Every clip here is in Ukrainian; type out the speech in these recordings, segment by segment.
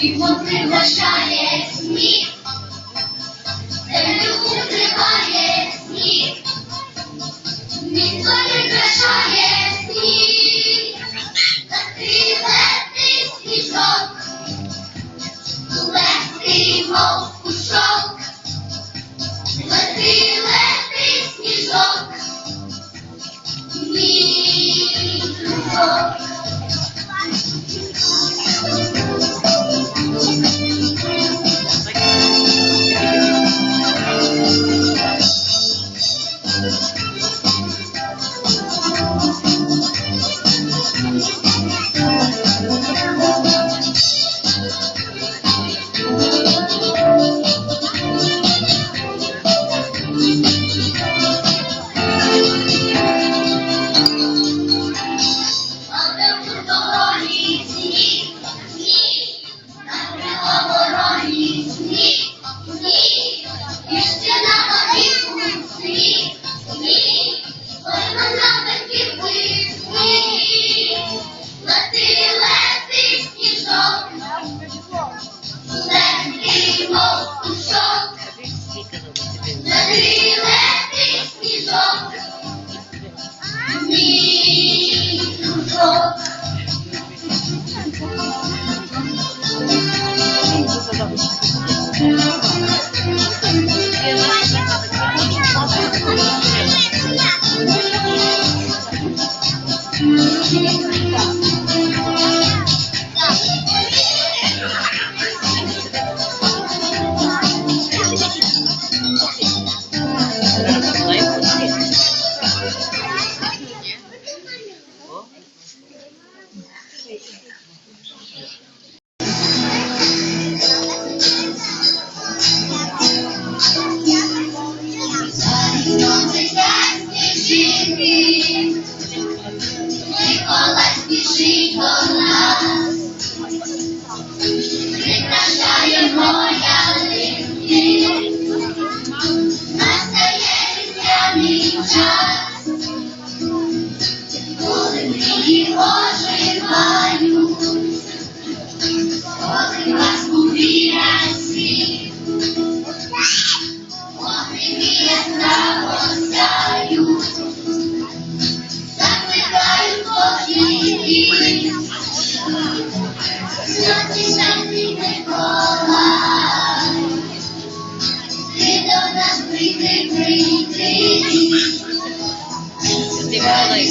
і поцим лишається.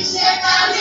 і святами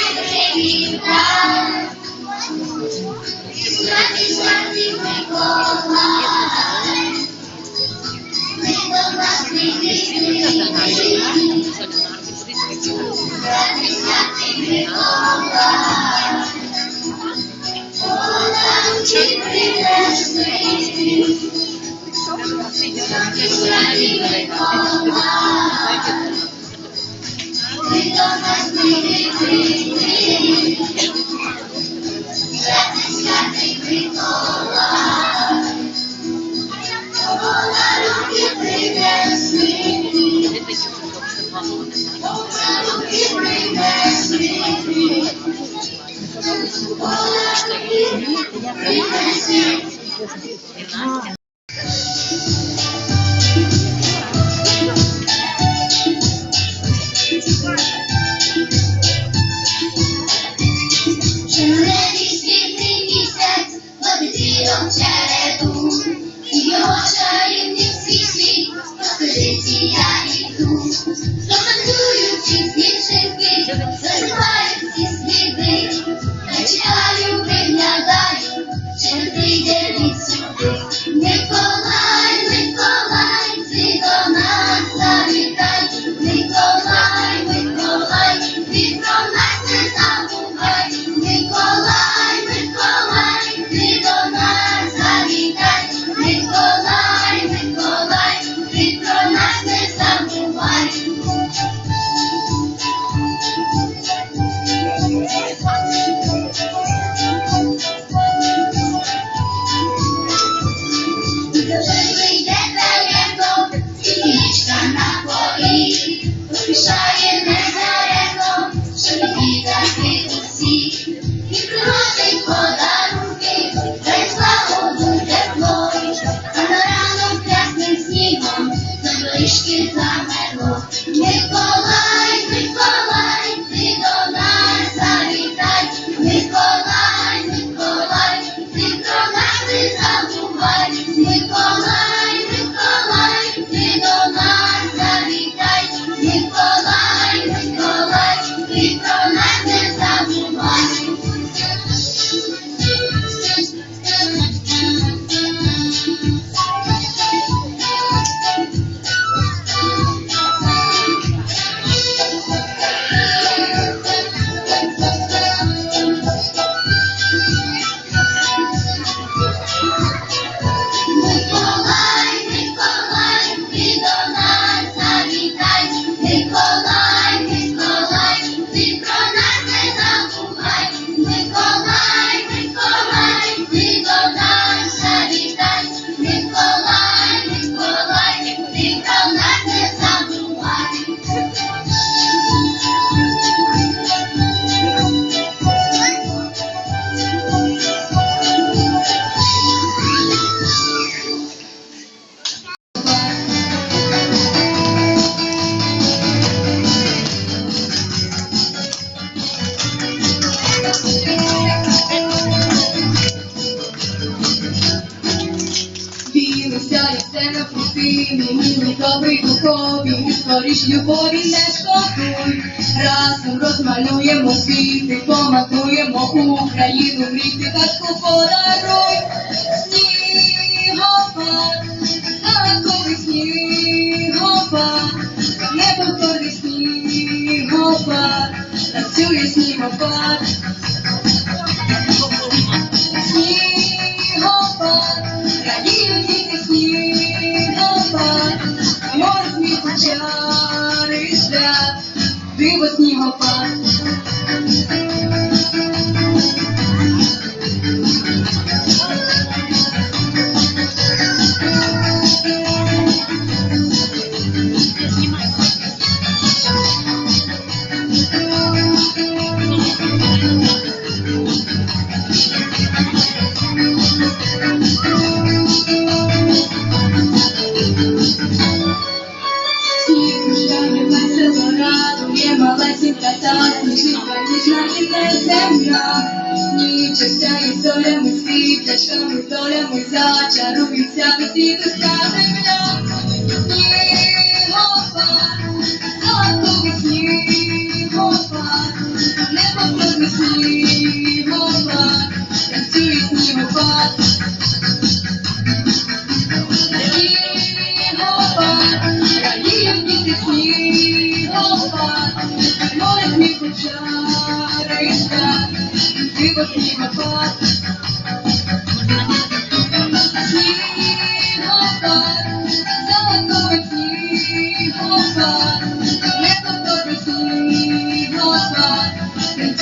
啊 духові, скоріш любові не шкодуй. Разом розмалюємо світ і помакуємо Україну, мрійти казку подаруй. Снігопад, танковий снігопад, неповторний снігопад, танцює. Снігопад, снігопад. Малесенька та сніжинка, ніжна і не земля. Ніч сяє зорями світлячками, долями зачарується весілиська земля. Снігопад, танковий снігопад, неповторний снігопад, снігопад. Снігопад,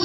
O